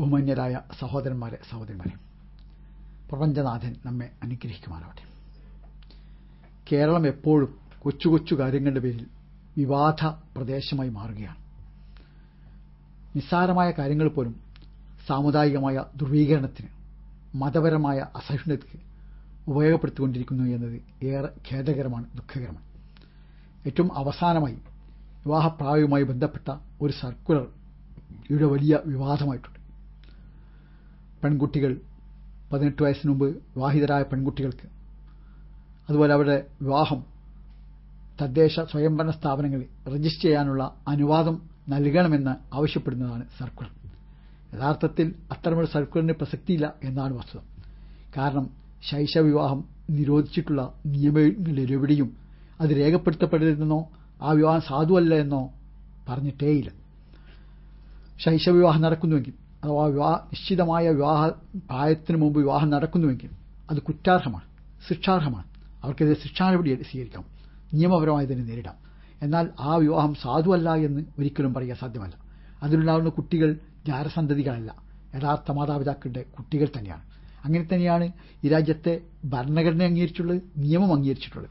ബഹുമാന്യരായ സഹോദരന്മാരെ സഹോദരിമാരെ പ്രപഞ്ചനാഥൻ നമ്മെ അനുഗ്രഹിക്കുമാറാവട്ടെ. കേരളം എപ്പോഴും കൊച്ചു കൊച്ചു കാര്യങ്ങളുടെ പേരിൽ വിവാദ പ്രദേശമായി മാറുകയാണ്. നിസ്സാരമായ കാര്യങ്ങൾ പോലും സാമുദായികമായ ധ്രുവീകരണത്തിന് മതപരമായ അസഹിഷ്ണുതയ്ക്ക് ഉപയോഗപ്പെടുത്തിക്കൊണ്ടിരിക്കുന്നു എന്നത് ഏറെ ഖേദകരമാണ് ദുഃഖകരമാണ്. ഏറ്റവും അവസാനമായി വിവാഹപ്രായവുമായി ബന്ധപ്പെട്ട ഒരു സർക്കുലർ ഇവിടെ വലിയ വിവാദമായിട്ടുണ്ട്. പെൺകുട്ടികൾ പതിനെട്ട് വയസ്സിന് മുമ്പ് വിവാഹിതരായ പെൺകുട്ടികൾക്ക്. അതുപോലെ അവരുടെ വിവാഹം തദ്ദേശ സ്വയംഭരണ സ്ഥാപനങ്ങളിൽ രജിസ്റ്റർ ചെയ്യാനുള്ള അനുവാദം നൽകണമെന്ന് ആവശ്യപ്പെടുന്നതാണ് സർക്കുലർ. യഥാർത്ഥത്തിൽ അത്തരമൊരു സർക്കുലറിന് പ്രസക്തിയില്ല എന്നാണ് വസ്തുത. കാരണം ശൈശവിവാഹം നിരോധിച്ചിട്ടുള്ള നിയമങ്ങളിലെവിടെയും അത് രേഖപ്പെടുത്തപ്പെടരുതെന്നോ ആ വിവാഹം സാധുവല്ല എന്നോ പറഞ്ഞിട്ടേയില്ല. ശൈശവിവാഹം നടക്കുന്നുവെങ്കിൽ അഥവാ വിവാഹ നിശ്ചിതമായ വിവാഹ പ്രായത്തിന് മുമ്പ് വിവാഹം നടക്കുന്നുവെങ്കിൽ അത് കുറ്റാർഹമാണ് ശിക്ഷാർഹമാണ്. അവർക്കെതിരെ ശിക്ഷാ നടപടി സ്വീകരിക്കാം. നിയമപരമായി തന്നെ നേരിടാം. എന്നാൽ ആ വിവാഹം സാധുവല്ല എന്ന് ഒരിക്കലും പറയാൻ സാധ്യമല്ല. അതിലുണ്ടാകുന്ന കുട്ടികൾ ജാരസന്തതികളല്ല യഥാർത്ഥ മാതാപിതാക്കളുടെ കുട്ടികൾ തന്നെയാണ്. അങ്ങനെ തന്നെയാണ് ഈ രാജ്യത്തെ ഭരണഘടന അംഗീകരിച്ചിട്ടുള്ളത് നിയമം അംഗീകരിച്ചിട്ടുള്ളത്.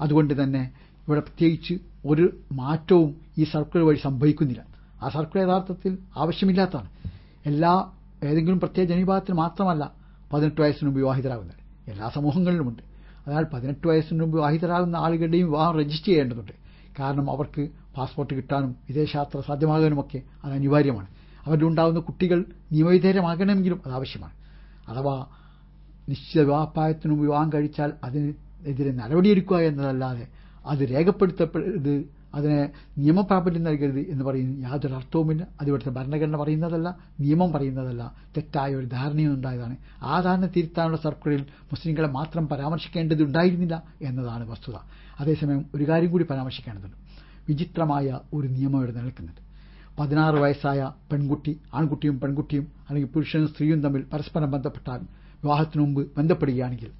അതുകൊണ്ട് തന്നെ ഇവിടെ പ്രത്യേകിച്ച് ഒരു മാറ്റവും ഈ സർക്കുലർ വഴി സംഭവിക്കുന്നില്ല. ആ സർക്കുലർ യഥാർത്ഥത്തിൽ ആവശ്യമില്ലാത്തതാണ്. എല്ലാ ഏതെങ്കിലും പ്രത്യേക ജനവിഭാഗത്തിന് മാത്രമല്ല പതിനെട്ട് വയസ്സിന് മുമ്പ് വിവാഹിതരാകുന്നത്. എല്ലാ സമൂഹങ്ങളിലുമുണ്ട്. അതിനാൽ പതിനെട്ട് വയസ്സിന് മുമ്പ് വിവാഹിതരാകുന്ന ആളുകളുടെയും വിവാഹം രജിസ്റ്റർ ചെയ്യേണ്ടതുണ്ട്. കാരണം അവർക്ക് പാസ്പോർട്ട് കിട്ടാനും വിദേശയാത്ര സാധ്യമാകാനുമൊക്കെ അത് അനിവാര്യമാണ്. അവരുടെ ഉണ്ടാകുന്ന കുട്ടികൾ നിയമവിധേയമാകണമെങ്കിലും അത് ആവശ്യമാണ്. അഥവാ നിശ്ചിത വിവാഹപ്രായത്തിനു മുമ്പ് വിവാഹം കഴിച്ചാൽ അതിനെതിരെ നടപടിയെടുക്കുക എന്നതല്ലാതെ അത് രേഖപ്പെടുത്തപ്പെടരുത് അതിനെ നിയമപ്രാബല്യം നൽകരുത് എന്ന് പറയുന്ന യാതൊരു അർത്ഥവുമില്ല. അത് ഇവിടുത്തെ ഭരണഘടന പറയുന്നതല്ല നിയമം പറയുന്നതല്ല. തെറ്റായ ഒരു ധാരണയും ഉണ്ടായതാണ്. ആ ധാരണ തിരുത്താനുള്ള സർക്കുലറിൽ മുസ്ലിങ്ങളെ മാത്രം പരാമർശിക്കേണ്ടതുണ്ടായിരുന്നില്ല എന്നതാണ് വസ്തുത. അതേസമയം ഒരു കാര്യം കൂടി പരാമർശിക്കേണ്ടതുണ്ട്. വിചിത്രമായ ഒരു നിയമം ഇവിടെ നിലനിൽക്കുന്നുണ്ട്. പതിനാറ് വയസ്സായ പെൺകുട്ടി ആൺകുട്ടിയും പെൺകുട്ടിയും അല്ലെങ്കിൽ പുരുഷനും സ്ത്രീയും തമ്മിൽ പരസ്പരം ബന്ധപ്പെട്ടാൽ വിവാഹത്തിനു മുമ്പ് ബന്ധപ്പെടുകയാണെങ്കിൽ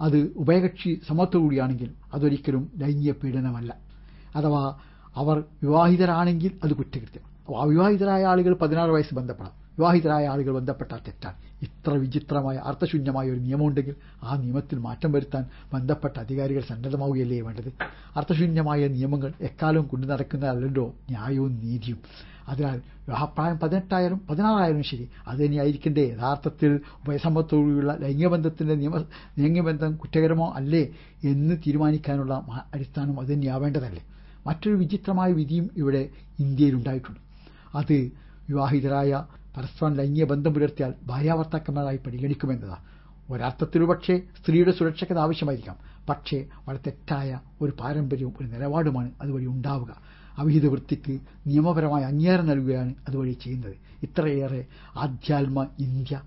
അത് ഉഭയകക്ഷി സമത്വകൂടിയാണെങ്കിൽ അതൊരിക്കലും ലൈംഗിക പീഡനമല്ല. അഥവാ അവർ വിവാഹിതരാണെങ്കിൽ അത് കുറ്റകൃത്യം. അവിവാഹിതരായ ആളുകൾ പതിനാറ് വയസ്സ് ബന്ധപ്പെടാം. വിവാഹിതരായ ആളുകൾ ബന്ധപ്പെട്ടാൽ തെറ്റാണ്. ഇത്ര വിചിത്രമായ അർത്ഥശൂന്യമായ ഒരു നിയമമുണ്ടെങ്കിൽ ആ നിയമത്തിൽ മാറ്റം വരുത്താൻ ബന്ധപ്പെട്ട അധികാരികൾ സന്നദ്ധമാവുകയല്ലേ വേണ്ടത്? അർത്ഥശൂന്യമായ നിയമങ്ങൾ എക്കാലവും കൊണ്ടു നടക്കുന്നതല്ലോ ന്യായവും നീതിയും. അതിനാൽ വിവാഹപ്രായം പതിനെട്ടായാലും പതിനാറായാലും ശരി അത് തന്നെയായിരിക്കണ്ടേ. യഥാർത്ഥത്തിൽ ഉഭയസമ്മത്തോടുള്ള ലൈംഗികബന്ധത്തിന്റെ നിയമ ലൈംഗികബന്ധം കുറ്റകരമോ അല്ലേ എന്ന് തീരുമാനിക്കാനുള്ള അടിസ്ഥാനം അത് തന്നെയാവേണ്ടതല്ലേ? മറ്റൊരു വിചിത്രമായ വിധിയും ഇവിടെ ഇന്ത്യയിലുണ്ടായിട്ടുണ്ട്. അത് വിവാഹിതരായ പരസ്പരം ലൈംഗിക ബന്ധം പുലർത്തിയാൽ ഭാര്യാഭർത്താക്കന്മാരായി പരിഗണിക്കുമെന്നതാണ്. ഒരർത്ഥത്തിൽ പക്ഷേ സ്ത്രീയുടെ സുരക്ഷയ്ക്കത് ആവശ്യമായിരിക്കാം. പക്ഷേ വളരെ തെറ്റായ ഒരു പാരമ്പര്യവും ഒരു നിലപാടുമാണ് അതുവഴി ഉണ്ടാവുക. അവിഹിത വൃത്തിക്ക് നിയമപരമായ അംഗീകാരം നൽകുകയാണ് അതുവഴി ചെയ്യുന്നത്. ഇത്രയേറെ ആധ്യാത്മ ഇന്ത്യ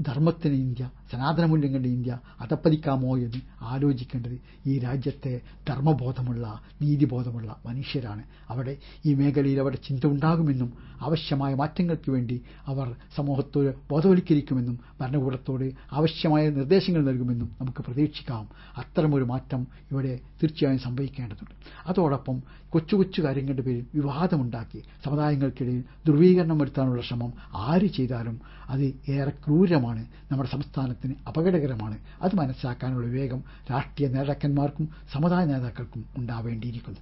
ധർമ്മത്തിന് ഇന്ത്യ സനാതന മൂല്യങ്ങളുടെ ഇന്ത്യ അതപ്പതിക്കാമോ എന്ന് ആലോചിക്കേണ്ടത് ഈ രാജ്യത്തെ ധർമ്മബോധമുള്ള നീതിബോധമുള്ള മനുഷ്യരാണ്. അവിടെ ഈ മേഖലയിൽ അവരുടെ ചിന്ത ഉണ്ടാകുമെന്നും ആവശ്യമായ മാറ്റങ്ങൾക്ക് വേണ്ടി അവർ സമൂഹത്തോട് ബോധവൽക്കരിക്കുമെന്നും ഭരണകൂടത്തോട് ആവശ്യമായ നിർദ്ദേശങ്ങൾ നൽകുമെന്നും നമുക്ക് പ്രതീക്ഷിക്കാം. അത്തരമൊരു മാറ്റം ഇവിടെ തീർച്ചയായും സംഭവിക്കേണ്ടതുണ്ട്. അതോടൊപ്പം കൊച്ചു കൊച്ചു കാര്യങ്ങളുടെ പേരിൽ വിവാദമുണ്ടാക്കി സമുദായങ്ങൾക്കിടയിൽ ധ്രുവീകരണം വരുത്താനുള്ള ശ്രമം ആര് ചെയ്താലും അത് ഏറെ ക്രൂരമാണ് നമ്മുടെ സംസ്ഥാനത്തിന് അപകടകരമാണ്. അത് മനസ്സിലാക്കാനുള്ള വിവേകം രാഷ്ട്രീയ നേതാക്കന്മാർക്കും സമുദായ നേതാക്കൾക്കും ഉണ്ടാവേണ്ടിയിരിക്കുന്നു.